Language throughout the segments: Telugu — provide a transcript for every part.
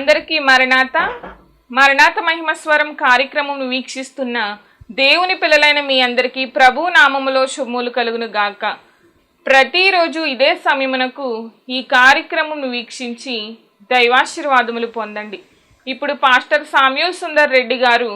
అందరికీ మరణాత మరణాత మహిమ స్వరం కార్యక్రమం వీక్షిస్తున్న దేవుని పిల్లలైన మీ అందరికీ ప్రభు నామములో శుభములు కలుగును గాక. ప్రతిరోజు ఇదే సమయమునకు ఈ కార్యక్రమం వీక్షించి దైవాశీర్వాదములు పొందండి. ఇప్పుడు పాస్టర్ సామ్యూల్ సుందర్ రెడ్డి గారు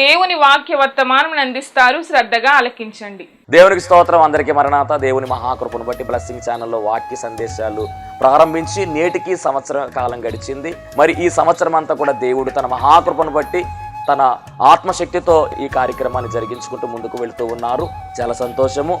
దేవుని వాక్య వర్తమానం అందిస్తారు. శ్రద్ధగా ఆలకించండి. దేవునికి స్తోత్రం. అందరికీ మరణాత. దేవుని మహాకృపను బట్టి బ్లెస్సింగ్ ఛానల్లో వాక్య సందేశాలు ప్రారంభించి నేటికి సంవత్సరం కాలం గడిచింది. మరి ఈ సంవత్సరం అంతా కూడా దేవుడు తన మహాకృపను బట్టి తన ఆత్మశక్తితో ఈ కార్యక్రమాన్ని జరిగించుకుంటూ ముందుకు వెళుతూ ఉన్నారు. చాలా సంతోషము.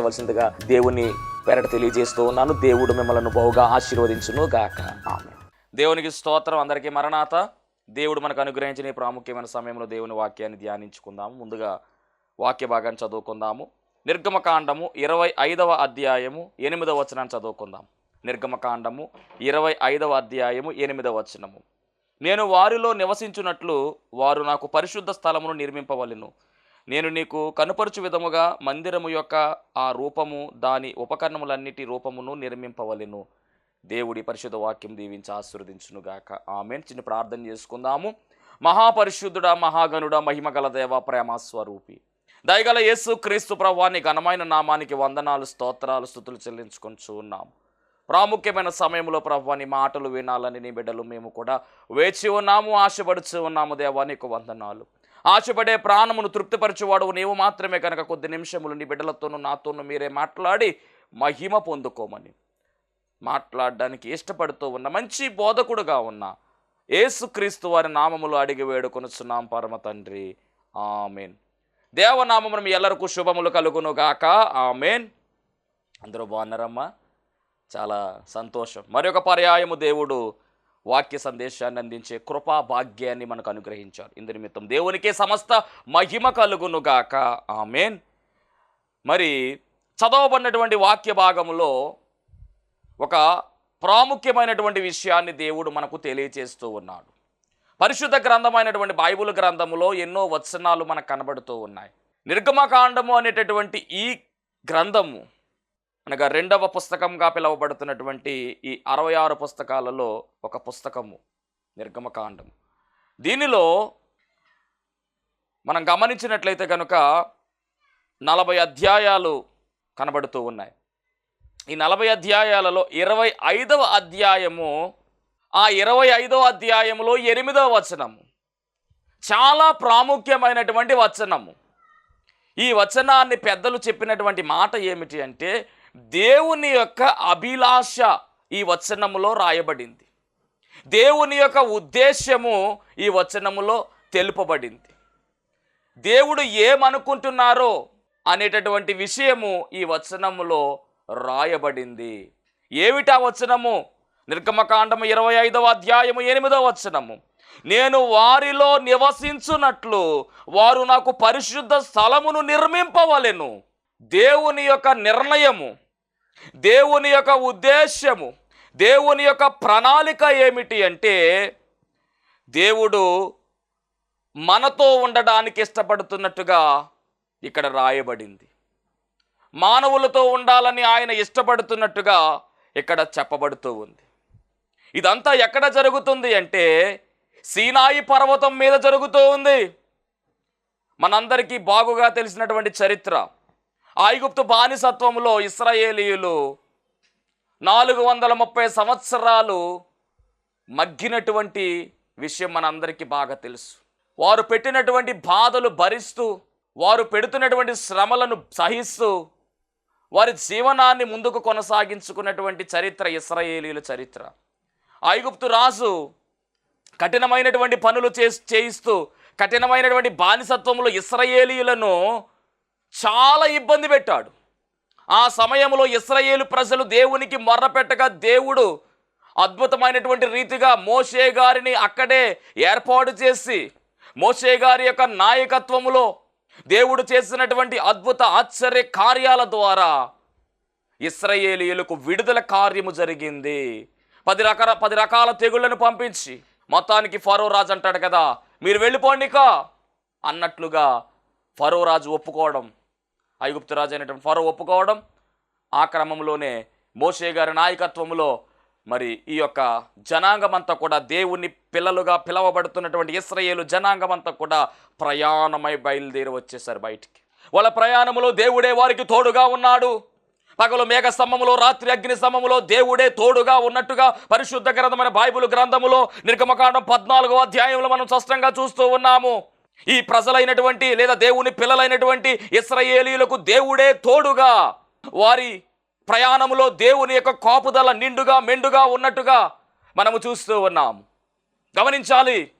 సహకరించవలసిందిగా దేవుని పెరట తెలియజేస్తూ ఉన్నాను. దేవుడు మిమ్మల్ని బహుగా ఆశీర్వదించును గాక. ఆమె దేవునికి స్తోత్రం. అందరికీ మరణాత. దేవుడు మనకు అనుగ్రహించిన ఈ ప్రాముఖ్యమైన సమయంలో దేవుని వాక్యాన్ని ధ్యానించుకుందాము. ముందుగా వాక్య భాగాన్ని చదువుకుందాము. నిర్గమకాండము ఇరవై ఐదవ అధ్యాయము ఎనిమిదవ వచనాన్ని చదువుకుందాం. నిర్గమకాండము ఇరవై ఐదవ అధ్యాయము ఎనిమిదవ వచనము. నేను వారిలో నివసించున్నట్లు వారు నాకు పరిశుద్ధ స్థలమును నిర్మింపవలను. నేను నీకు కనుపరుచు విధముగా మందిరము యొక్క ఆ రూపము దాని ఉపకరణములన్నిటి రూపమును నిర్మింపవలెను. దేవుడి పరిశుద్ధ వాక్యం దీవించి ఆశీర్వదించునుగాక. ఆమె చిన్న ప్రార్థన చేసుకుందాము. మహాపరిశుద్ధుడ మహాగణుడ మహిమగల దేవ ప్రేమ స్వరూపి. దయగల యేసు క్రీస్తు ప్రభాని ఘనమైన నామానికి వందనాలు స్తోత్రాలు స్థుతులు చెల్లించుకొని ఉన్నాము ప్రాముఖ్యమైన సమయంలో ప్రభాని నీ మాటలు వినాలని నీ బిడ్డలు మేము కూడా వేచి ఉన్నాము ఆశపడుచు ఉన్నాము దేవా నీకు వందనాలు. ఆశపడే ప్రాణమును తృప్తిపరచువాడు నీవు మాత్రమే కనుక కొద్ది నిమిషములు నీ బిడ్డలతోనూ నాతోనూ మీరే మాట్లాడి మహిమ పొందుకోమని. మాట్లాడడానికి ఇష్టపడుతూ ఉన్న మంచి బోధకుడుగా ఉన్న ఏసుక్రీస్తు వారి నామములు అడిగి వేడుకొనుచున్నాం పరమ తండ్రి. ఆమెన్. దేవనామమును మీ ఎల్లరకు శుభములు కలుగును గాక ఆమెన్. అందరూ బాగున్నారమ్మా? చాలా సంతోషం. మరొక పర్యాయము దేవుడు వాక్య సందేశాన్ని అందించే కృపా భాగ్యాన్ని మనకు అనుగ్రహించారు. ఇందు నిమిత్తం దేవునికే సమస్త మహిమ కలుగునుగాక ఆమెన్. మరి చదవబడినటువంటి వాక్య భాగంలో ఒక ప్రాముఖ్యమైనటువంటి విషయాన్ని దేవుడు మనకు తెలియచేస్తూ ఉన్నాడు. పరిశుద్ధ గ్రంథమైనటువంటి బైబుల్ గ్రంథములో ఎన్నో వచనాలు మనకు కనబడుతూ ఉన్నాయి. నిర్గమకాండము అనేటటువంటి ఈ గ్రంథము అనగా రెండవ పుస్తకంగా పిలువబడుతున్నటువంటి ఈ అరవై ఆరు పుస్తకాలలో ఒక పుస్తకము నిర్గమకాండం. దీనిలో మనం గమనించినట్లయితే కనుక నలభై అధ్యాయాలు కనబడుతూ ఉన్నాయి. ఈ నలభై అధ్యాయాలలో ఇరవై ఐదవ అధ్యాయము ఆ ఇరవై ఐదవ అధ్యాయములో ఎనిమిదవ వచనము. చాలా ప్రాముఖ్యమైనటువంటి వచనము. ఈ వచనాన్ని పెద్దలు చెప్పినటువంటి మాట ఏమిటి అంటే దేవుని యొక్క అభిలాష ఈ వచనములో రాయబడింది. దేవుని యొక్క ఉద్దేశ్యము ఈ వచనములో తెలుపబడింది. దేవుడు ఏమనుకుంటున్నారో అనేటటువంటి విషయము ఈ వచనములో రాయబడింది. ఏమిటా వచనము? నిర్గమకాండము ఇరవై ఐదవ అధ్యాయము ఎనిమిదవ వచనము. నేను వారిలో నివసించున్నట్లు వారు నాకు పరిశుద్ధ స్థలమును నిర్మింపవలెను. దేవుని యొక్క నిర్ణయము దేవుని యొక్క ఉద్దేశ్యము దేవుని యొక్క ప్రణాళిక ఏమిటి అంటే దేవుడు మనతో ఉండడానికి ఇష్టపడుతున్నట్టుగా ఇక్కడ రాయబడింది. మానవులతో ఉండాలని ఆయన ఇష్టపడుతున్నట్టుగా ఇక్కడ చెప్పబడుతూ ఉంది. ఇదంతా ఎక్కడ జరుగుతుంది అంటే సీనాయి పర్వతం మీద జరుగుతూ ఉంది. మనందరికీ బాగుగా తెలిసినటువంటి చరిత్ర ఐగుప్తు బానిసత్వంలో ఇస్రాయేలీయులు నాలుగు వందల ముప్పై సంవత్సరాలు మగ్గినటువంటి విషయం మనందరికీ బాగా తెలుసు. వారు పెట్టినటువంటి బాధలు భరిస్తూ వారు పెడుతున్నటువంటి శ్రమలను సహిస్తూ వారి జీవనాన్ని ముందుకు కొనసాగించుకున్నటువంటి చరిత్ర ఇస్రాయేలీల చరిత్ర. ఐగుప్తు రాజు కఠినమైనటువంటి పనులు చేసి చేయిస్తూ కఠినమైనటువంటి బానిసత్వంలో ఇస్రాయేలీలను చాలా ఇబ్బంది పెట్టాడు. ఆ సమయంలో ఇస్రాయేలు ప్రజలు దేవునికి మొర్రపెట్టగా దేవుడు అద్భుతమైనటువంటి రీతిగా మోషే గారిని అక్కడే ఏర్పాటు చేసి మోషే గారి యొక్క నాయకత్వములో దేవుడు చేసినటువంటి అద్భుత ఆశ్చర్య కార్యాల ద్వారా ఇస్రాయేలీయులకు విడుదల కార్యము జరిగింది. పది రకాల పది రకాల తెగుళ్ళను పంపించి మొత్తానికి ఫరో రాజు అంటాడు కదా మీరు వెళ్ళిపోండికా అన్నట్లుగా ఫరో రాజు ఒప్పుకోవడం ఐగుప్తు రాజు అయినటువంటి ఫరో ఒప్పుకోవడం ఆ క్రమంలోనే మోషే గారి నాయకత్వంలో మరి ఈ యొక్క జనాంగమంతా కూడా దేవుని పిల్లలుగా పిలవబడుతున్నటువంటి ఇస్రయేలు జనాంగమంతా కూడా ప్రయాణమై బయలుదేరి వచ్చేసారు బయటికి. వాళ్ళ ప్రయాణంలో దేవుడే వారికి తోడుగా ఉన్నాడు. పగలు మేఘ స్తంభములో రాత్రి అగ్ని స్తంభములో దేవుడే తోడుగా ఉన్నట్టుగా పరిశుద్ధ గ్రంథమైన బైబిల్ గ్రంథములో నిర్గమకాండం పద్నాలుగో అధ్యాయంలో మనం స్పష్టంగా చూస్తూ ఉన్నాము. ఈ ప్రజలైనటువంటి లేదా దేవుని పిల్లలైనటువంటి ఇస్రయేలీలకు దేవుడే తోడుగా వారి ప్రయాణములో దేవుని యొక్క కాపుదల నిండుగా మెండుగా ఉన్నట్టుగా మనము చూస్తూ ఉన్నాం. గమనించాలి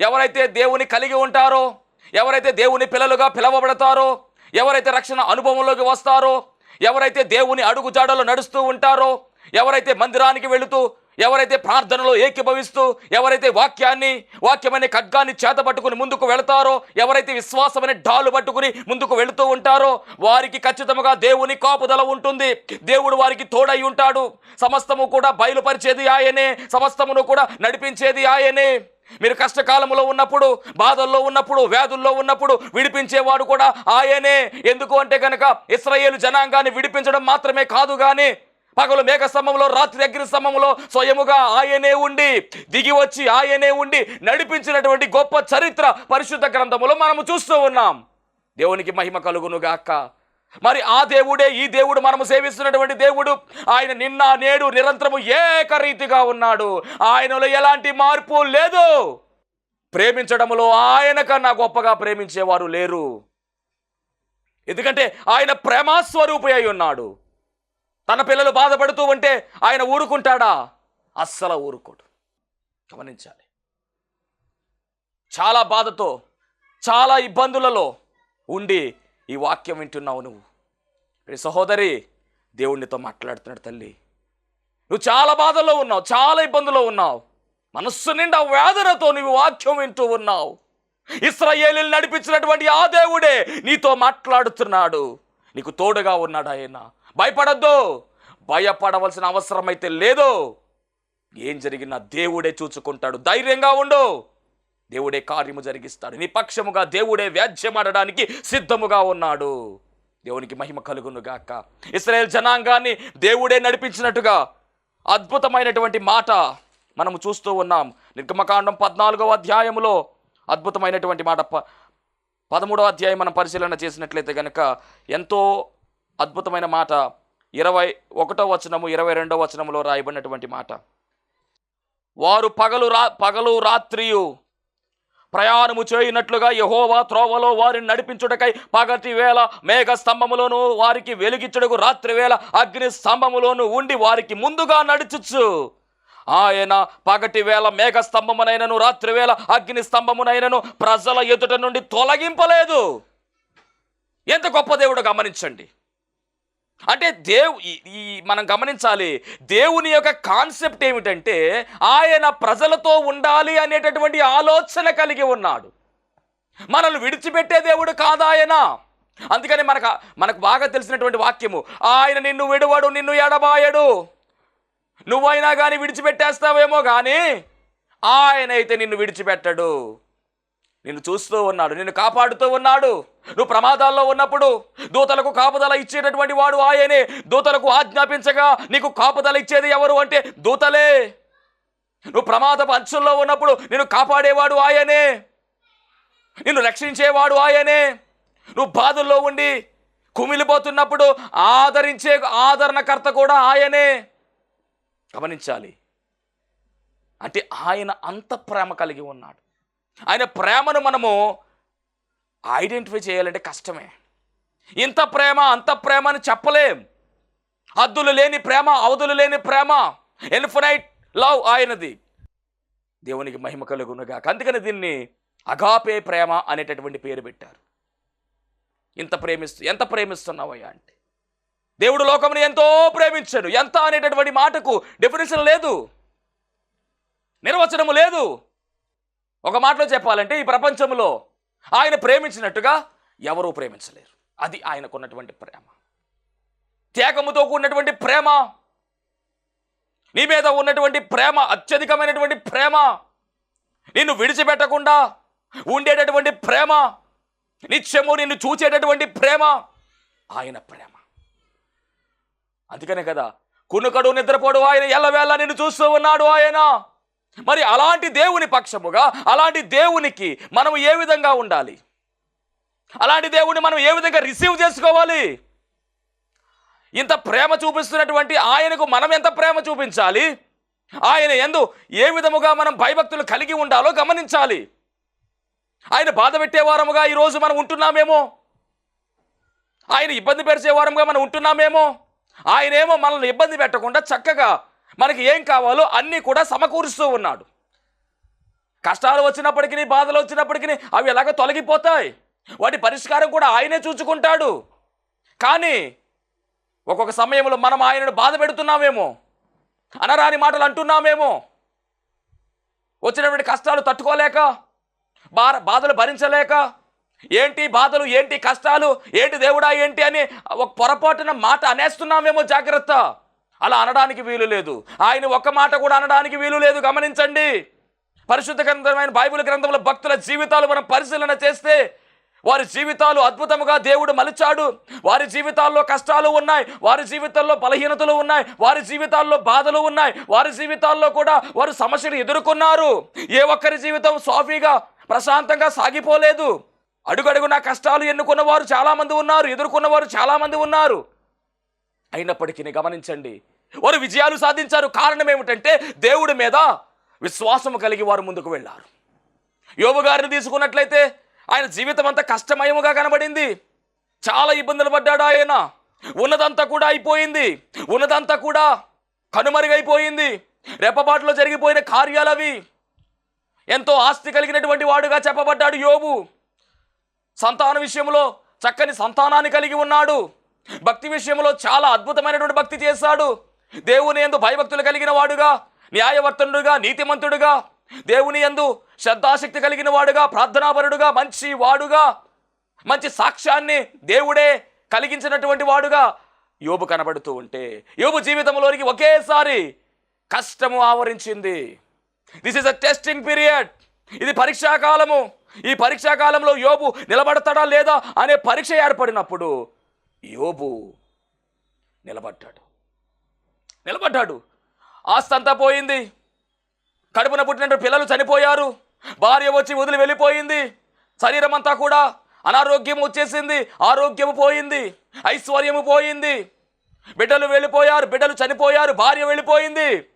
ఎవరైతే దేవుని కలిగి ఉంటారో ఎవరైతే దేవుని పిల్లలుగా పిలవబడతారో ఎవరైతే రక్షణ అనుభవంలోకి వస్తారో ఎవరైతే దేవుని అడుగుజాడలో నడుస్తూ ఉంటారో ఎవరైతే మందిరానికి వెళుతూ ఎవరైతే ప్రార్థనలో ఏకీభవిస్తూ ఎవరైతే వాక్యాన్ని వాక్యమనే ఖడ్గాన్ని చేత పట్టుకుని ముందుకు వెళతారో ఎవరైతే విశ్వాసమనే డాలు పట్టుకుని ముందుకు వెళుతూ ఉంటారో వారికి ఖచ్చితంగా దేవుని కాపుదల ఉంటుంది. దేవుడు వారికి తోడై ఉంటాడు. సమస్తము కూడా బయలుపరిచేది ఆయనే. సమస్తమును కూడా నడిపించేది ఆయనే. మీరు కష్టకాలంలో ఉన్నప్పుడు బాధల్లో ఉన్నప్పుడు వ్యాధుల్లో ఉన్నప్పుడు విడిపించేవాడు కూడా ఆయనే. ఎందుకు అంటే కనుక ఇస్రయేలు జనాంగాన్ని విడిపించడం మాత్రమే కాదు కానీ పగలు మేఘ స్తంభంలో రాత్రి అగ్ని స్తంభంలో స్వయముగా ఆయనే ఉండి దిగి వచ్చి ఆయనే ఉండి నడిపించినటువంటి గొప్ప చరిత్ర పరిశుద్ధ గ్రంథములో మనము చూస్తూ ఉన్నాం. దేవునికి మహిమ కలుగునుగాక. మరి ఆ దేవుడే ఈ దేవుడు మనము సేవిస్తున్నటువంటి దేవుడు. ఆయన నిన్న నేడు నిరంతరము ఏకరీతిగా ఉన్నాడు. ఆయనలో ఎలాంటి మార్పు లేదు. ప్రేమించడములో ఆయన కన్నా గొప్పగా ప్రేమించేవారు లేరు. ఎందుకంటే ఆయన ప్రేమాస్వరూపి అయి ఉన్నాడు. తన పిల్లలు బాధపడుతూ ఉంటే ఆయన ఊరుకుంటాడా? అస్సలు ఊరుకోడు. గమనించాలి. చాలా బాధతో చాలా ఇబ్బందులలో ఉండి ఈ వాక్యం వింటున్నావు నువ్వు. సహోదరి దేవుణ్ణితో మాట్లాడుతున్నాడు తల్లి. నువ్వు చాలా బాధల్లో ఉన్నావు చాలా ఇబ్బందుల్లో ఉన్నావు. మనస్సు నిండా వేదనతో నువ్వు వాక్యం వింటూ ఉన్నావు. ఇస్రాయేలీలు నడిపించినటువంటి ఆ దేవుడే నీతో మాట్లాడుతున్నాడు. నీకు తోడుగా ఉన్నాడు ఆయన. భయపడద్దు. భయపడవలసిన అవసరం అయితే లేదు. ఏం జరిగినా దేవుడే చూచుకుంటాడు ధైర్యంగా ఉండు. దేవుడే కార్యము జరిగిస్తాడు. నీ పక్షముగా దేవుడే వ్యాజ్యమాడడానికి సిద్ధముగా ఉన్నాడు. దేవునికి మహిమ కలుగునుగాక. ఇస్రాయేల్ జనాంగాన్ని దేవుడే నడిపించినట్టుగా అద్భుతమైనటువంటి మాట మనము చూస్తూ ఉన్నాం. నిర్గమకాండం పద్నాలుగవ అధ్యాయములో అద్భుతమైనటువంటి మాట. ప పదమూడవ అధ్యాయం మనం పరిశీలన చేసినట్లయితే కనుక ఎంతో అద్భుతమైన మాట. ఇరవై ఒకటో వచనము ఇరవై రెండో వచనములో రాయబడినటువంటి మాట. వారు పగలు రా పగలు రాత్రియు ప్రయాణము చేయినట్లుగా యహోవా త్రోవలో వారిని నడిపించుటకై పగటి వేళ మేఘ స్తంభములోను వారికి వెలిగించుటకు రాత్రి వేళ అగ్ని స్తంభములోను ఉండి వారికి ముందుగా నడుచుచు. ఆయన పగటి వేళ మేఘ స్తంభమునైనను రాత్రి వేళ అగ్ని స్తంభమునైనను ప్రజల ఎదుట నుండి తొలగింపలేదు. ఎంత గొప్ప దేవుడు గమనించండి. అంటే దేవు ఈ- మనం గమనించాలి దేవుని యొక్క కాన్సెప్ట్ ఏమిటంటే ఆయన ప్రజలతో ఉండాలి అనేటటువంటి ఆలోచన కలిగి ఉన్నాడు. మనల్ని విడిచిపెట్టే దేవుడు కాదా ఆయన. అందుకని మనకు మనకు బాగా తెలిసినటువంటి వాక్యము ఆయన నిన్ను విడువడు నిన్ను ఎడబాయడు. నువ్వైనా కానీ విడిచిపెట్టేస్తావేమో కానీ ఆయన అయితే నిన్ను విడిచిపెట్టడు. నిన్ను చూస్తూ ఉన్నాడు నిన్ను కాపాడుతూ ఉన్నాడు. నువ్వు ప్రమాదాల్లో ఉన్నప్పుడు దూతలకు కాపుదల ఇచ్చేటటువంటి వాడు ఆయనే. దూతలకు ఆజ్ఞాపించగా నీకు కాపుదల ఇచ్చేది ఎవరు అంటే దూతలే. నువ్వు ప్రమాదపు అంచుల్లో ఉన్నప్పుడు నిన్ను కాపాడేవాడు ఆయనే. నిన్ను రక్షించేవాడు ఆయనే. నువ్వు బాధల్లో ఉండి కుమిలిపోతున్నప్పుడు ఆదరించే ఆదరణకర్త కూడా ఆయనే. గమనించాలి. అంటే ఆయన అంత ప్రేమ కలిగి ఉన్నాడు. ఆయన ప్రేమను మనము ఐడెంటిఫై చేయాలంటే కష్టమే. ఇంత ప్రేమ అంత ప్రేమ అని చెప్పలేం. హద్దులు లేని ప్రేమ అవధులు లేని ప్రేమ ఇన్ఫినైట్ లవ్ ఆయనది. దేవునికి మహిమ కలుగునుగా అందుకని దీన్ని అగాపే ప్రేమ అనేటటువంటి పేరు పెట్టారు. ఇంత ప్రేమిస్తూ ఎంత ప్రేమిస్తున్నావయ్యా అంటే. దేవుడు లోకముని ఎంతో ప్రేమించాడు. ఎంత అనేటటువంటి మాటకు డెఫినేషన్ లేదు. నిర్వచనము లేదు. ఒక మాటలో చెప్పాలంటే ఈ ప్రపంచంలో ఆయన ప్రేమించినట్టుగా ఎవరూ ప్రేమించలేరు. అది ఆయనకున్నటువంటి ప్రేమ. త్యాగముతో కూడినటువంటి ప్రేమ. నీ మీద ఉన్నటువంటి ప్రేమ అత్యధికమైనటువంటి ప్రేమ. నిన్ను విడిచిపెట్టకుండా ఉండేటటువంటి ప్రేమ. నిత్యము నిన్ను చూచేటటువంటి ప్రేమ. ఆయన ప్రేమ. అందుకనే కదా కునుకడు నిద్రపోడు ఆయన ఎల్లవేళ నిన్ను చూస్తూ ఉన్నాడు ఆయన. మరి అలాంటి దేవుని పక్షముగా అలాంటి దేవునికి మనం ఏ విధంగా ఉండాలి? అలాంటి దేవుని మనం ఏ విధంగా రిసీవ్ చేసుకోవాలి? ఇంత ప్రేమ చూపిస్తున్నటువంటి ఆయనకు మనం ఎంత ప్రేమ చూపించాలి? ఆయన ఎందు ఏ విధముగా మనం భయభక్తులు కలిగి ఉండాలో గమనించాలి. ఆయన బాధ పెట్టేవారముగా ఈరోజు మనం ఉంటున్నామేమో? ఆయన ఇబ్బంది పరిచేవారముగా మనం ఉంటున్నామేమో? ఆయనేమో మనల్ని ఇబ్బంది పెట్టకుండా చక్కగా మనకి ఏం కావాలో అన్నీ కూడా సమకూరుస్తూ ఉన్నాడు. కష్టాలు వచ్చినప్పటికీ బాధలు వచ్చినప్పటికీ అవి ఎలాగ తొలగిపోతాయి. వాటి పరిష్కారం కూడా ఆయనే చూచుకుంటాడు కానీ ఒక్కొక్క సమయంలో మనం ఆయనను బాధ పెడుతున్నామేమో అనరాని మాటలు అంటున్నామేమో వచ్చినటువంటి కష్టాలు తట్టుకోలేక బా బాధలు భరించలేక ఏంటి బాధలు ఏంటి కష్టాలు ఏంటి దేవుడా ఏంటి అని ఒక పొరపాటున మాట అనేస్తున్నామేమో జాగ్రత్త. అలా అనడానికి వీలు లేదు. ఆయన ఒక్క మాట కూడా అనడానికి వీలు లేదు. గమనించండి. పరిశుద్ధ గ్రంథమైన బైబిల్ గ్రంథంలో భక్తుల జీవితాలు మనం పరిశీలన చేస్తే వారి జీవితాలు అద్భుతముగా దేవుడు మలిచాడు. వారి జీవితాల్లో కష్టాలు ఉన్నాయి. వారి జీవితాల్లో బలహీనతలు ఉన్నాయి. వారి జీవితాల్లో బాధలు ఉన్నాయి. వారి జీవితాల్లో కూడా వారు సమస్యలు ఎదుర్కొన్నారు. ఏ ఒక్కరి జీవితం సాఫీగా ప్రశాంతంగా సాగిపోలేదు. అడుగడుగున కష్టాలు ఎన్నుకున్న వారు చాలామంది ఉన్నారు. ఎదుర్కొన్నవారు చాలామంది ఉన్నారు. అయినప్పటికీ గమనించండి. వారు విజయాలు సాధించారు. కారణం ఏమిటంటే దేవుడి మీద విశ్వాసము కలిగి వారు ముందుకు వెళ్ళారు. యోబు గారిని తీసుకున్నట్లయితే ఆయన జీవితం అంతా కష్టమయముగా కనబడింది. చాలా ఇబ్బందులు పడ్డాడు ఆయన. ఉన్నదంతా కూడా అయిపోయింది. ఉన్నదంతా కూడా కనుమరుగైపోయింది. రెప్పపాటులో జరిగిపోయిన కార్యాలు అవి. ఎంతో ఆస్తి కలిగినటువంటి వాడుగా చెప్పబడ్డాడు యోబు. సంతాన విషయంలో చక్కని సంతానాన్ని కలిగి ఉన్నాడు. భక్తి విషయంలో చాలా అద్భుతమైనటువంటి భక్తి చేశాడు. దేవుని ఎందు భయభక్తులు కలిగిన వాడుగా న్యాయవర్తనుడుగా నీతిమంతుడుగా దేవుని ఎందు శ్రద్ధాశక్తి కలిగిన వాడుగా ప్రార్థనాపరుడుగా మంచి వాడుగా మంచి సాక్ష్యాన్ని దేవుడే కలిగించినటువంటి వాడుగా యోబు కనబడుతూ ఉంటే యోబు జీవితంలోనికి ఒకేసారి కష్టము ఆవరించింది. This is a testing period ఇది పరీక్షాకాలము ఈ పరీక్షాకాలంలో యోబు నిలబడతాడా లేదా అనే పరీక్ష ఏర్పడినప్పుడు యోబు నిలబడ్డాడు. నిలబడ్డాడు. ఆస్తి అంతా పోయింది. కడుపున పుట్టినట్టు పిల్లలు చనిపోయారు. భార్య వచ్చి వదిలి వెళ్ళిపోయింది. శరీరం అంతా కూడా అనారోగ్యం వచ్చేసింది. ఆరోగ్యము పోయింది. ఐశ్వర్యము పోయింది. బిడ్డలు వెళ్ళిపోయారు. బిడ్డలు చనిపోయారు. భార్య వెళ్ళిపోయింది.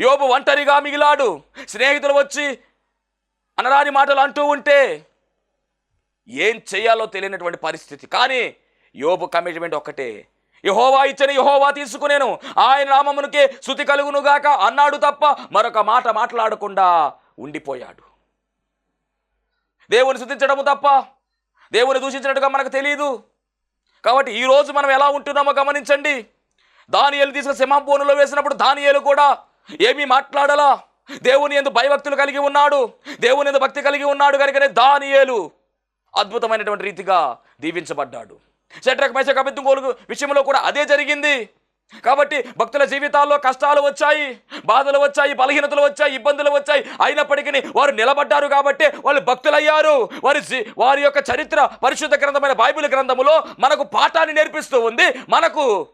యోబు ఒంటరిగా మిగిలాడు. స్నేహితులు వచ్చి అనరాని మాటలు అంటూ ఉంటే ఏం చేయాలో తెలియనటువంటి పరిస్థితి. కానీ యోబు కమిట్మెంట్ ఒక్కటే. యహోవా ఇచ్చని యహోవా తీసుకునేను. ఆయన నామమునికే శృతి కలుగునుగాక అన్నాడు తప్ప మరొక మాట మాట్లాడకుండా ఉండిపోయాడు. దేవుని శుద్ధించడము తప్ప దేవుని దూషించినట్టుగా మనకు తెలియదు కాబట్టి ఈరోజు మనం ఎలా ఉంటున్నామో గమనించండి. దానియలు తీసుకుని సింహంపోనులో వేసినప్పుడు దానియలు కూడా ఏమీ మాట్లాడలా. దేవుని ఎందు భయభక్తులు కలిగి ఉన్నాడు. దేవుని ఎందు భక్తి కలిగి ఉన్నాడు. కనుకనే దానియేలు అద్భుతమైనటువంటి రీతిగా దీవించబడ్డాడు. షట్రక్ మైస కబిత్తుకోలు విషయంలో కూడా అదే జరిగింది. కాబట్టి భక్తుల జీవితాల్లో కష్టాలు వచ్చాయి బాధలు వచ్చాయి బలహీనతలు వచ్చాయి ఇబ్బందులు వచ్చాయి. అయినప్పటికీ వారు నిలబడ్డారు కాబట్టి వాళ్ళు భక్తులయ్యారు. వారి వారి యొక్క చరిత్ర పరిశుద్ధ గ్రంథమైన బైబిల్ గ్రంథములో మనకు పాఠాన్ని నేర్పిస్తూ ఉంది. మనకు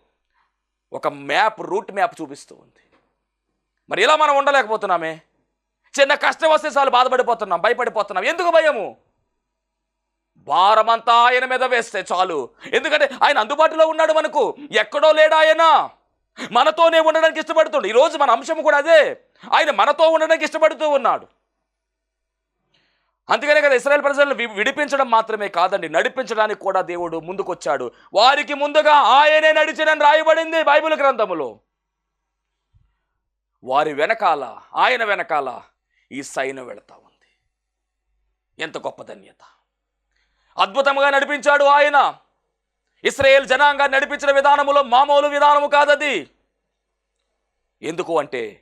ఒక మ్యాప్ రూట్ మ్యాప్ చూపిస్తూ ఉంది. మరి ఇలా మనం ఉండలేకపోతున్నామే. చిన్న కష్టం వస్తే చాలు బాధపడిపోతున్నాం భయపడిపోతున్నాం. ఎందుకు భయము? భారమంతా ఆయన మీద వేస్తే చాలు. ఎందుకంటే ఆయన అందుబాటులో ఉన్నాడు మనకు. ఎక్కడో లేడా ఆయన? మనతోనే ఉండడానికి ఇష్టపడుతుండు. ఈరోజు మన అంశం కూడా అదే. ఆయన మనతో ఉండడానికి ఇష్టపడుతూ ఉన్నాడు. అందుకనే కదా ఇస్రాయల్ ప్రజలను వి- విడిపించడం మాత్రమే కాదండి. నడిపించడానికి కూడా దేవుడు ముందుకొచ్చాడు. వారికి ముందుగా ఆయనే నడిచినని రాయబడింది బైబిల్ గ్రంథములో. వారి వెనకాల ఆయన వెనకాల ఈ సైన్యం వెళతా ఉంది. ఎంత గొప్ప ధన్యత. అద్భుతంగా నడిపించాడు ఆయన. ఇస్రాయేల్ జనాంగాన్ని నడిపించిన విధానములో మామూలు విధానము కాదది. ఎందుకు అంటే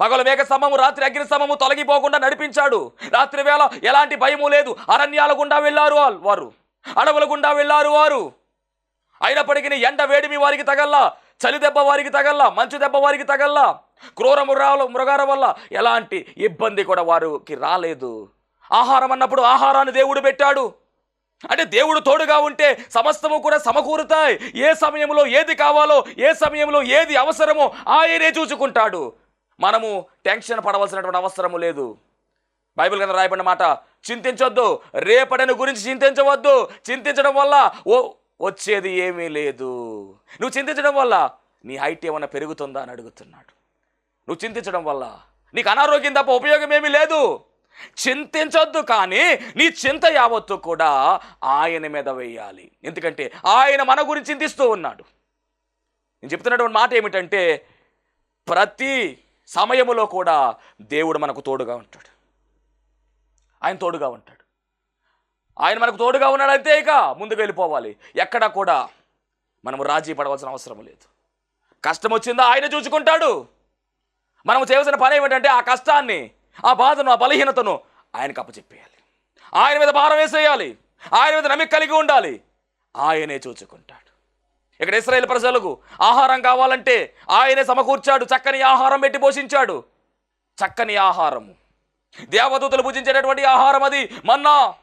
పగలు మేఘ స్తంభము రాత్రి అగ్ని స్తంభము తొలగిపోకుండా నడిపించాడు. రాత్రి వేళ ఎలాంటి భయము లేదు. అరణ్యాల గుండా వెళ్ళారు వారు. అడవుల గుండా వెళ్ళారు వారు. అయినప్పటికీ ఎండ వేడిమి వారికి తగల్లా చలి దెబ్బ వారికి తగల్లా మంచు దెబ్బ వారికి తగల్లా క్రూర మృగాల మృగాల వల్ల ఎలాంటి ఇబ్బంది కూడా వారికి రాలేదు. ఆహారం అన్నప్పుడు ఆహారాన్ని దేవుడు పెట్టాడు. అంటే దేవుడు తోడుగా ఉంటే సమస్తము కూడా సమకూరుతాయి. ఏ సమయంలో ఏది కావాలో ఏ సమయంలో ఏది అవసరమో ఆయనే చూసుకుంటాడు. మనము టెన్షన్ పడవలసినటువంటి అవసరము లేదు. బైబిల్ కింద రాయబడిన మాట చింతించొద్దు రేపటిని గురించి చింతించవద్దు. చింతించడం వల్ల ఓ వచ్చేది ఏమీ లేదు. నువ్వు చింతించడం వల్ల నీ హైట్ ఏమైనా పెరుగుతుందా? అని అడుగుతున్నాడు. నువ్వు చింతించడం వల్ల నీకు అనారోగ్యం తప్ప ఉపయోగం ఏమీ లేదు. చింతించొద్దు కానీ నీ చింత యావత్తు కూడా ఆయన మీద వేయాలి. ఎందుకంటే ఆయన మన గురించి చింతిస్తూ ఉన్నాడు. నేను చెప్తున్నటువంటి మాట ఏమిటంటే ప్రతి సమయములో కూడా దేవుడు మనకు తోడుగా ఉంటాడు. ఆయన తోడుగా ఉంటాడు. ఆయన మనకు తోడుగా ఉన్నాడంటే ఇక ముందుకు వెళ్ళిపోవాలి. ఎక్కడా కూడా మనము రాజీ పడవలసిన అవసరం లేదు. కష్టం వచ్చిందా ఆయన చూసుకుంటాడు. మనము చేయవలసిన పని ఏమిటంటే ఆ కష్టాన్ని ఆ బాధను ఆ బలహీనతను ఆయనకు అప్పచెప్పేయాలి. ఆయన మీద భారం వేసేయాలి. ఆయన మీద నమ్మిక కలిగి ఉండాలి. ఆయనే చూసుకుంటాడు ఇక్కడ ఇస్రాయేల్ ప్రజలకు ఆహారం కావాలంటే ఆయనే సమకూర్చాడు. చక్కని ఆహారం పెట్టి పోషించాడు. చక్కని ఆహారము. దేవదూతలు పూజించేటటువంటి ఆహారం అది. మన్నా.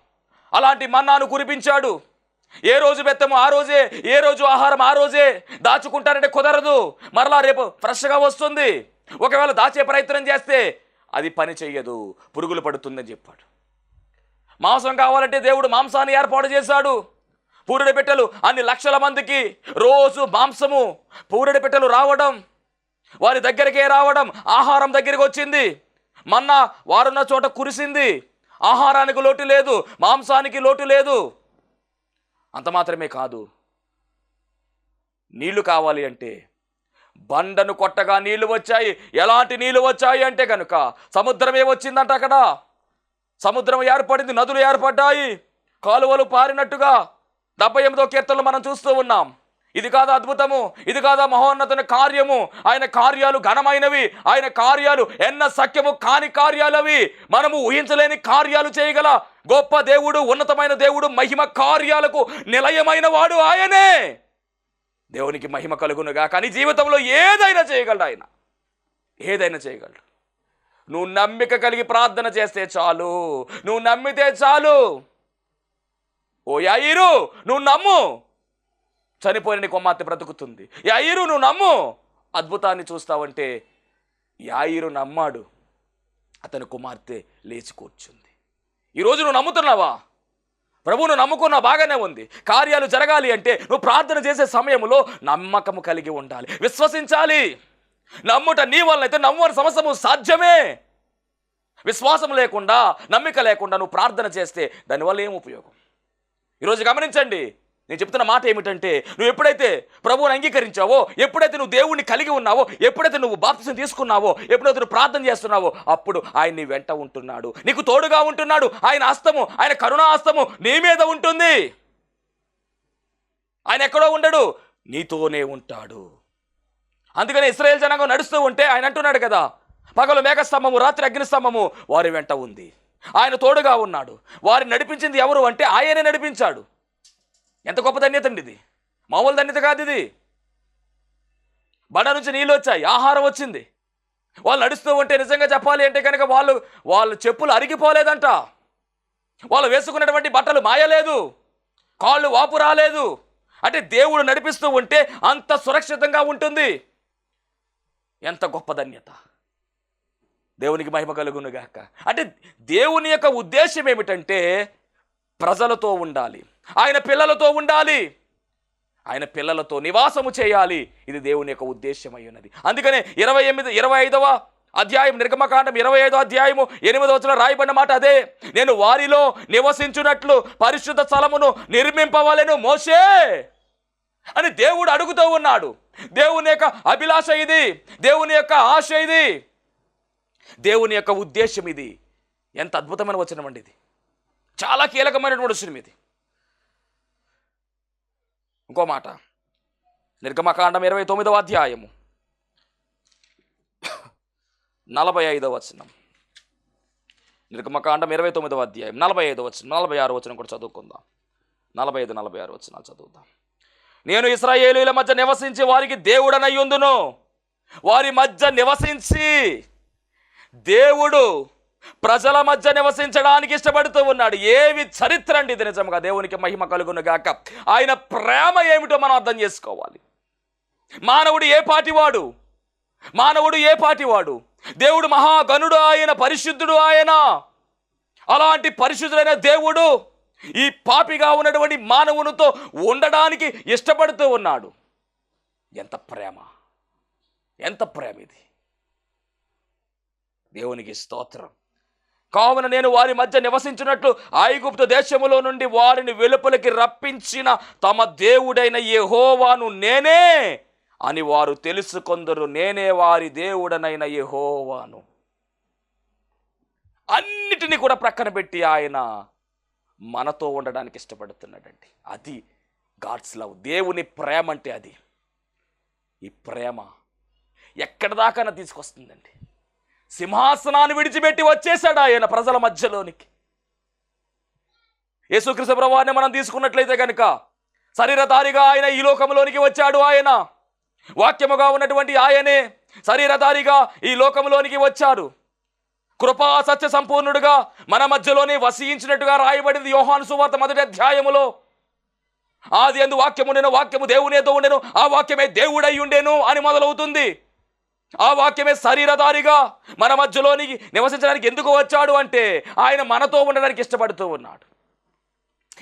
అలాంటి మన్నాను కురిపించాడు. ఏ రోజు బెత్తము ఆ రోజే. ఏ రోజు ఆహారం ఆ రోజే. దాచుకుంటారంటే కుదరదు. మరలా రేపు ఫ్రెష్గా వస్తుంది. ఒకవేళ దాచే ప్రయత్నం చేస్తే అది పని చెయ్యదు పురుగులు పడుతుందని చెప్పాడు. మాంసం కావాలంటే దేవుడు మాంసాన్ని ఏర్పాటు చేశాడు. పూరెడి పెట్టెలు అన్ని లక్షల మందికి రోజు మాంసము. పూరెడి పెట్టెలు రావడం వారి దగ్గరికే రావడం ఆహారం దగ్గరికి వచ్చింది. మన్నా వారున్న చోట కురిసింది. ఆహారానికి లోటు లేదు మాంసానికి లోటు లేదు. అంత మాత్రమే కాదు నీళ్ళు కావాలి అంటే బండను కొట్టగా నీళ్ళు వచ్చాయి. ఎలాంటి నీళ్ళు వచ్చాయి అంటే కనుక సముద్రమే వచ్చిందంట అక్కడ. సముద్రం ఏర్పడింది నదులు ఏర్పడ్డాయి. కాలువలు పారినట్టుగా డెబ్బై ఎనిమిదో కీర్తనలు మనం చూస్తూ ఉన్నాం. ఇది కాదా అద్భుతము ఇది కాదా మహోన్నతన కార్యము. ఆయన కార్యాలు ఘనమైనవి ఆయన కార్యాలు ఎన్న సఖ్యము కాని కార్యాలవి. మనము ఊహించలేని కార్యాలు చేయగల గొప్ప దేవుడు ఉన్నతమైన దేవుడు మహిమ కార్యాలకు నిలయమైన వాడు ఆయనే. దేవునికి మహిమ కలుగునుగా కానీ జీవితంలో ఏదైనా చేయగలడు ఆయన. ఏదైనా చేయగలడు. నువ్వు నమ్మిక కలిగి ప్రార్థన చేస్తే చాలు. నువ్వు నమ్మితే చాలు. ఓ యాయిరు నువ్వు నమ్ము. చనిపోయిన నీ కుమార్తె బ్రతుకుతుంది. యాయిరు నువ్వు నమ్ము. అద్భుతాన్ని చూస్తావంటే యాయిరు నమ్మాడు. అతని కుమార్తె లేచి కూర్చుంది. ఈరోజు నువ్వు నమ్ముతున్నావా? ప్రభువును నమ్ముకున్న నమ్ముకున్నా బాగానే ఉంది. కార్యాలు జరగాలి అంటే నువ్వు ప్రార్థన చేసే సమయంలో నమ్మకము కలిగి ఉండాలి. విశ్వసించాలి. నమ్ముట నీ వలనైతే నమ్మని సమస్యము సాధ్యమే. విశ్వాసం లేకుండా నమ్మిక లేకుండా నువ్వు ప్రార్థన చేస్తే దానివల్ల ఏం ఉపయోగం? ఈరోజు గమనించండి. నేను చెప్తున్న మాట ఏమిటంటే నువ్వు ఎప్పుడైతే ప్రభువుని అంగీకరించావో ఎప్పుడైతే నువ్వు దేవుణ్ణి కలిగి ఉన్నావో ఎప్పుడైతే నువ్వు బాప్తిసం తీసుకున్నావో ఎప్పుడైతే నువ్వు ప్రార్థన చేస్తున్నావో అప్పుడు ఆయన నీ వెంట ఉంటున్నాడు. నీకు తోడుగా ఉంటున్నాడు. ఆయన హస్తము ఆయన కరుణా హస్తము నీ మీద ఉంటుంది. ఆయన ఎక్కడో ఉండడు నీతోనే ఉంటాడు. అందుకని ఇస్రాయేల్ జనాంగం నడుస్తూ ఉంటే ఆయన అంటున్నాడు కదా పగలు మేఘస్తంభము రాత్రి అగ్నిస్తంభము వారి వెంట ఉంది. ఆయన తోడుగా ఉన్నాడు. వారిని నడిపించింది ఎవరు అంటే ఆయనే నడిపించాడు. ఎంత గొప్ప ధన్యత అండి ఇది? మామూలు ధన్యత కాదు ఇది. బడ నుంచి నీళ్ళు వచ్చాయి ఆహారం వచ్చింది. వాళ్ళు నడుస్తూ ఉంటే నిజంగా చెప్పాలి అంటే కనుక వాళ్ళు వాళ్ళ చెప్పులు అరిగిపోలేదంట. వాళ్ళు వేసుకున్నటువంటి బట్టలు మాయలేదు. కాళ్ళు వాపు రాలేదు. అంటే దేవుడు నడిపిస్తూ ఉంటే అంత సురక్షితంగా ఉంటుంది. ఎంత గొప్ప ధన్యత. దేవునికి మహిమ కలుగునుగాక. అంటే దేవుని యొక్క ఉద్దేశం ఏమిటంటే ప్రజలతో ఉండాలి. ఆయన పిల్లలతో ఉండాలి. ఆయన పిల్లలతో నివాసము చేయాలి. ఇది దేవుని యొక్క ఉద్దేశం అయి ఉన్నది. అందుకనే ఇరవై ఎనిమిది ఇరవై ఐదవ అధ్యాయం నిర్గమకాండం ఇరవై ఐదో అధ్యాయము ఎనిమిదవ వచ్చిన రాయబడిన మాట అదే. నేను వారిలో నివసించున్నట్లు పరిశుద్ధ స్థలమును నిర్మింపవలను మోసే అని దేవుడు అడుగుతూ ఉన్నాడు. దేవుని యొక్క అభిలాష ఇది. దేవుని యొక్క ఆశ ఇది. దేవుని యొక్క ఉద్దేశం ఇది. ఎంత అద్భుతమైన వచనం అండి ఇది. చాలా కీలకమైనటువంటి వచనం ఇది. ఇంకో మాట. నిర్గమకాండం ఇరవై తొమ్మిదవ అధ్యాయము. నలభై ఐదవ వచనం. నిర్గమకాండం ఇరవై తొమ్మిదవ అధ్యాయం. నలభై ఐదవ వచనం నలభై ఆరు వచనం కూడా చదువుకుందాం. నలభై ఐదు నలభై ఆరు వచనాలు చదువుదాం. నేను ఇస్రాయేలీల మధ్య నివసించి వారికి దేవుడనయ్యుందును వారి మధ్య నివసించి దేవుడు ప్రజల మధ్య నివసించడానికి ఇష్టపడుతూ ఉన్నాడు. ఏవి చరిత్ర అండి ఇది నిజంగా. దేవునికి మహిమ కలుగును గాక. ఆయన ప్రేమ ఏమిటో మనం అర్థం చేసుకోవాలి. మానవుడు ఏ పాటివాడు? మానవుడు ఏ పాటివాడు? దేవుడు మహాగనుడు ఆయన పరిశుద్ధుడు ఆయన. అలాంటి పరిశుద్ధుడైన దేవుడు ఈ పాపిగా ఉన్నటువంటి మానవునితో ఉండడానికి ఇష్టపడుతూ ఉన్నాడు. ఎంత ప్రేమ. ఎంత ప్రేమ ఇది. దేవునికి స్తోత్రం. కావున నేను వారి మధ్య నివసించినట్లు ఐగుప్తు దేశములో నుండి వారిని వెలుపలికి రప్పించిన తమ దేవుడైన యహోవాను నేనే అని వారు తెలుసుకొందరు. నేనే వారి దేవుడనైన యహోవాను. అన్నిటినీ కూడా ప్రక్కన పెట్టి ఆయన మనతో ఉండడానికి ఇష్టపడుతున్నాడండి. అది గాడ్స్ లవ్. దేవుని ప్రేమ అంటే అది. ఈ ప్రేమ ఎక్కడ దాకా తీసుకొస్తుందండి? సింహాసనాన్ని విడిచిపెట్టి వచ్చేసాడు ఆయన ప్రజల మధ్యలోనికి. యేసుకృష్ణ ప్రభావాన్ని మనం తీసుకున్నట్లయితే కనుక శరీరధారిగా ఆయన ఈ లోకంలోనికి వచ్చాడు ఆయన. వాక్యముగా ఉన్నటువంటి ఆయనే శరీరధారిగా ఈ లోకంలోనికి వచ్చాడు. కృపా సత్య సంపూర్ణుడుగా మన మధ్యలోనే వసించినట్టుగా రాయబడింది యోహాను సువార్త మొదటి అధ్యాయములో. ఆది ఎందు వాక్యము నేను వాక్యము దేవునేదో ఉండెను ఆ వాక్యమే దేవుడై ఉండేను అని మొదలవుతుంది. ఆ వాక్యమే శరీరధారిగా మన మధ్యలోనికి నివసించడానికి ఎందుకు వచ్చాడు అంటే ఆయన మనతో ఉండడానికి ఇష్టపడుతూ ఉన్నాడు.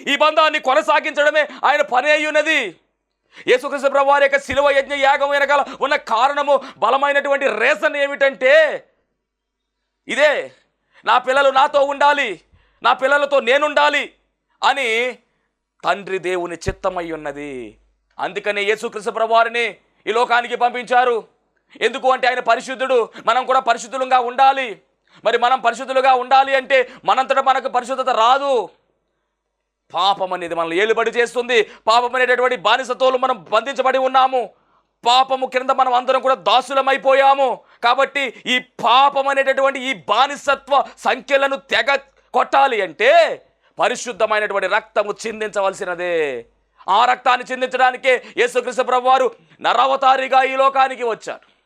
ఈ బంధాన్ని కొనసాగించడమే ఆయన పని అయ్యున్నది. యేసుకృష్ణ యేసుక్రీస్తు ప్రభు వారి యొక్క శిలువ యజ్ఞ యాగం వెనకాల ఉన్న కారణము బలమైనటువంటి రేసన్ ఏమిటంటే ఇదే. నా పిల్లలు నాతో ఉండాలి నా పిల్లలతో నేనుండాలి అని తండ్రి దేవుని చిత్తమై ఉన్నది. అందుకనే యేసుక్రీస్తు ప్రభువారిని ఈ లోకానికి పంపించారు. ఎందుకు అంటే ఆయన పరిశుద్ధుడు? మనం కూడా పరిశుద్ధులుగా ఉండాలి. మరి మనం పరిశుద్ధులుగా ఉండాలి అంటే మనంతట మనకు పరిశుద్ధత రాదు. పాపం అనేది మనల్ని ఏలుబడి చేస్తుంది. పాపం అనేటటువంటి బానిసతోలు మనం బంధించబడి ఉన్నాము. పాపము క్రింద మనం అందరం కూడా దాసులమైపోయాము. కాబట్టి ఈ పాపం అనేటటువంటి ఈ బానిసత్వ సంఖ్యలను తెగ కొట్టాలి అంటే పరిశుద్ధమైనటువంటి రక్తము చిందించవలసినదే. ఆ రక్తాన్ని చిందించడానికే యేసుక్రీస్తు ప్రభువారు నరవతారిగా ఈ లోకానికి వచ్చారు.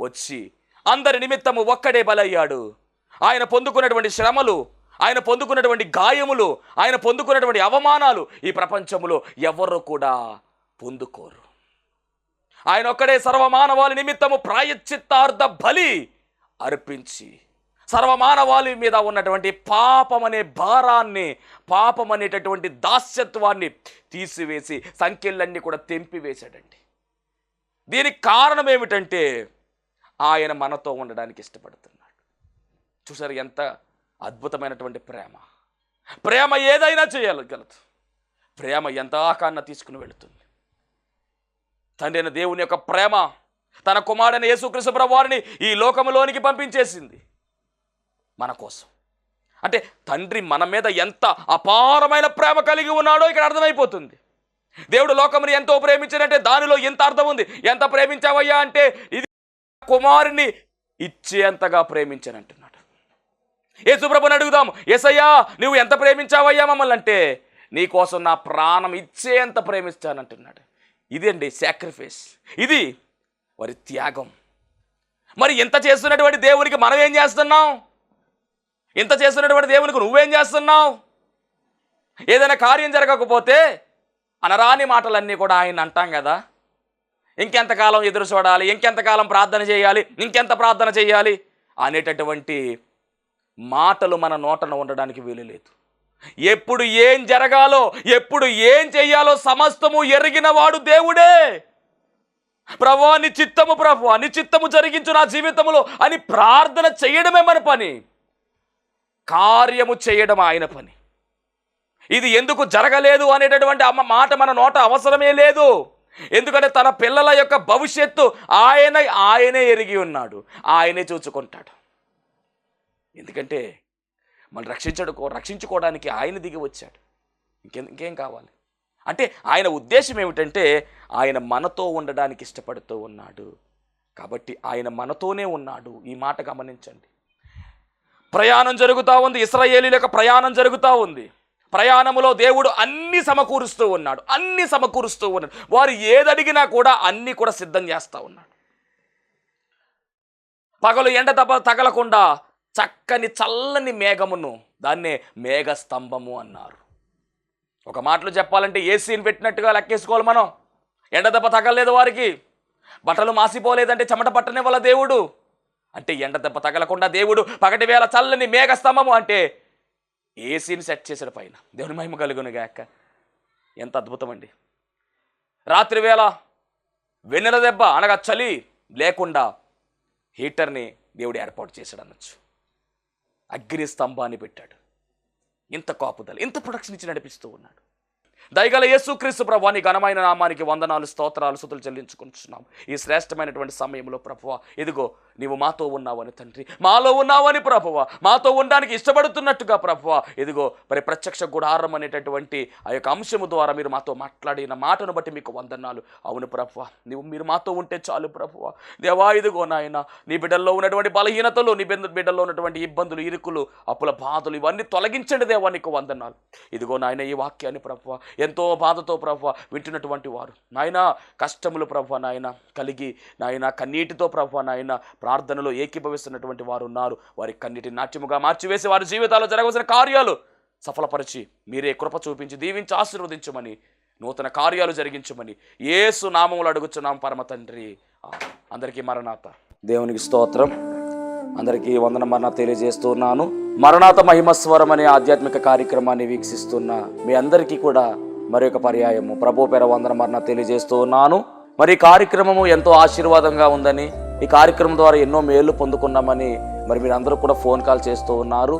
వచ్చి అందరి నిమిత్తము ఒక్కడే బలయ్యాడు. ఆయన పొందుకున్నటువంటి శ్రమలు ఆయన పొందుకున్నటువంటి గాయములు ఆయన పొందుకున్నటువంటి అవమానాలు ఈ ప్రపంచంలో ఎవరు కూడా పొందుకోరు. ఆయన ఒక్కడే సర్వమానవాళి నిమిత్తము ప్రాయశ్చిత్తార్థ బలి అర్పించి సర్వమానవాళి మీద ఉన్నటువంటి పాపం అనే భారాన్ని పాపం అనేటటువంటి దాస్యత్వాన్ని తీసివేసి సంఖ్యలన్నీ కూడా తెంపివేశాడండి. దీనికి కారణం ఏమిటంటే ఆయన మనతో ఉండడానికి ఇష్టపడుతున్నాడు. చూసారు ఎంత అద్భుతమైనటువంటి ప్రేమ. ప్రేమ ఏదైనా చేయగలదు. ప్రేమ ఎంత ఆకాన్న తీసుకుని వెళుతుంది. తండ్రి దేవుని యొక్క ప్రేమ తన కుమారుడైన యేసుకృష్ణ వారిని ఈ లోకములోనికి పంపించేసింది మన కోసం. అంటే తండ్రి మన మీద ఎంత అపారమైన ప్రేమ కలిగి ఉన్నాడో ఇక్కడ అర్థమైపోతుంది. దేవుడు లోకముని ఎంతో ప్రేమించాడంటే దానిలో ఎంత అర్థం ఉంది. ఎంత ప్రేమించావయ్యా అంటే ఇది కుమారుని ఇచ్చేంతగా ప్రేమించానంటున్నాడు. యేసుప్రభుని అడుగుదాం ఎసయ్యా నువ్వు ఎంత ప్రేమించావయ్యా మమ్మల్ని? అంటే నీకోసం నా ప్రాణం ఇచ్చేంత ప్రేమిస్తానంటున్నాడు. ఇది అండి సాక్రిఫైస్ ఇది వారి త్యాగం. మరి ఇంత చేస్తున్నటువంటి దేవునికి మనం ఏం చేస్తున్నాం? ఇంత చేస్తున్నటువంటి దేవునికి నువ్వేం చేస్తున్నావు? ఏదైనా కార్యం జరగకపోతే అనరాని మాటలన్నీ కూడా ఆయన అంటాం కదా. ఇంకెంతకాలం ఎదురు చూడాలి ఇంకెంతకాలం ప్రార్థన చేయాలి ఇంకెంత ప్రార్థన చేయాలి అనేటటువంటి మాటలు మన నోటన ఉండడానికి వీలు లేదు. ఎప్పుడు ఏం జరగాలో ఎప్పుడు ఏం చెయ్యాలో సమస్తము ఎరిగిన వాడు దేవుడే. ప్రభా నీ చిత్తము ప్రభు నీ చిత్తము జరిగించు నా జీవితంలో అని ప్రార్థన చేయడమే మన పని. కార్యము చేయడం ఆయన పని. ఇది ఎందుకు జరగలేదు అనేటటువంటి అమ్మ మాట మన నోట అవసరమే లేదు. ఎందుకంటే తన పిల్లల యొక్క భవిష్యత్తు ఆయన ఆయనే ఎరిగి ఉన్నాడు. ఆయనే చూచుకుంటాడు. ఎందుకంటే మనం రక్షించడు రక్షించుకోవడానికి ఆయన దిగి వచ్చాడు. ఇంకేం ఇంకేం కావాలి? అంటే ఆయన ఉద్దేశం ఏమిటంటే ఆయన మనతో ఉండడానికి ఇష్టపడుతూ ఉన్నాడు. కాబట్టి ఆయన మనతోనే ఉన్నాడు. ఈ మాట గమనించండి. ప్రయాణం జరుగుతూ ఉంది. ఇస్రాయేలీల యొక్క ప్రయాణం జరుగుతూ ఉంది. ప్రయాణములో దేవుడు అన్ని సమకూరుస్తూ ఉన్నాడు. అన్ని సమకూరుస్తూ ఉన్నాడు. వారు ఏదడిగినా కూడా అన్ని కూడా సిద్ధం చేస్తూ ఉన్నాడు. పగలు ఎండ తప తగలకుండా చక్కని చల్లని మేఘమును దాన్నే మేఘ స్తంభము అన్నారు. ఒక మాటలు చెప్పాలంటే ఏసీని పెట్టినట్టుగా లెక్కేసుకోవాలి మనం. ఎండ దెబ్బ తగలలేదు వారికి. బట్టలు మాసిపోలేదంటే చెమట పట్టనే వల్ల దేవుడు? అంటే ఎండ దెబ్బ తగలకుండా దేవుడు పగటి వేళ చల్లని మేఘస్తంభము అంటే ఏసీని సెట్ చేశాడు పైన? దేవుని మహిమ కలుగును గాక. ఎంత అద్భుతం అండి రాత్రి వేళ వెన్నెల దెబ్బ అనగా చలి లేకుండా హీటర్ని దేవుడు ఏర్పాటు చేశాడు అనొచ్చు. అగ్ని స్తంభాన్ని పెట్టాడు. ఇంత కాపుదల ఇంత ప్రొడక్షన్ ఇచ్చి నడిపిస్తూ ఉన్నాడు. దయగల యేసుక్రీస్తు ప్రభు నీ ఘనమైన నామానికి వందనాలు స్తోత్రాలు సుతులు చెల్లించుకుంటున్నాం. ఈ శ్రేష్టమైనటువంటి సమయంలో ప్రభువ ఇదిగో నీవు మాతో ఉన్నావని తండ్రి. మాలో ఉన్నావని ప్రభువ. మాతో ఉండడానికి ఇష్టపడుతున్నట్టుగా ప్రభువ. ఇదిగో మరి ప్రత్యక్ష గుడారం అనేటటువంటి ఆ యొక్క అంశము ద్వారా మీరు మాతో మాట్లాడిన మాటను బట్టి మీకు వందనాలు. అవును ప్రభువ. నీవు మీరు మాతో ఉంటే చాలు ప్రభువ. దేవా ఇదిగో నాయన నీ బిడ్డల్లో ఉన్నటువంటి బలహీనతలు నీ బిడ్డ బిడ్డల్లో ఉన్నటువంటి ఇబ్బందులు ఇరుకులు అప్పుల బాధలు ఇవన్నీ తొలగించండి దేవా నీకు వందనాలు. ఇదిగో నాయన ఈ వాక్యాన్ని ప్రభువ ఎంతో బాధతో ప్రభువ వింటున్నటువంటి వారు. నాయన కష్టములు ప్రభువ నాయన కలిగి నాయన కన్నీటితో ప్రభువ నాయన ప్రార్థనలో ఏకీభవిస్తున్నటువంటి వారు ఉన్నారు. వారి కన్నిటి నాట్యముగా మార్చివేసి వారి జీవితాల్లో జరగవలసిన కార్యాలు సఫలపరిచి మీరే కృప చూపించి దీవించి ఆశీర్వదించమని నూతన కార్యాలు జరిగించమని ఏసు నామములు అడుగుచున్నాం పరమ తండ్రి. అందరికీ మరణాత. దేవునికి స్తోత్రం. అందరికీ వందన మరణ తెలియజేస్తున్నాను. మరణాత మహిమస్వరం అనే ఆధ్యాత్మిక కార్యక్రమాన్ని వీక్షిస్తున్న మీ అందరికీ కూడా మరి ఒక పర్యాయము. ప్రభు పేర వందన మరణ తెలియజేస్తూ ఉన్నాను మరి కార్యక్రమము ఎంతో ఆశీర్వాదంగా ఉందని ఈ కార్యక్రమం ద్వారా ఎన్నో మేలు పొందుకున్నామని మరి మీరు అందరూ కూడా ఫోన్ కాల్ చేస్తూ ఉన్నారు.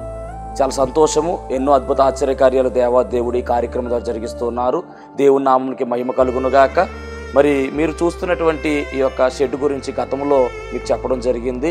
చాలా సంతోషము. ఎన్నో అద్భుత ఆశ్చర్యకార్యాలు దేవా దేవుడు ఈ కార్యక్రమం ద్వారా జరిగిస్తున్నారు దేవుని నామంకి మహిమ కలుగునుగాక మరి మీరు చూస్తున్నటువంటి ఈ యొక్క షెడ్ గురించి గతంలో మీకు చెప్పడం జరిగింది.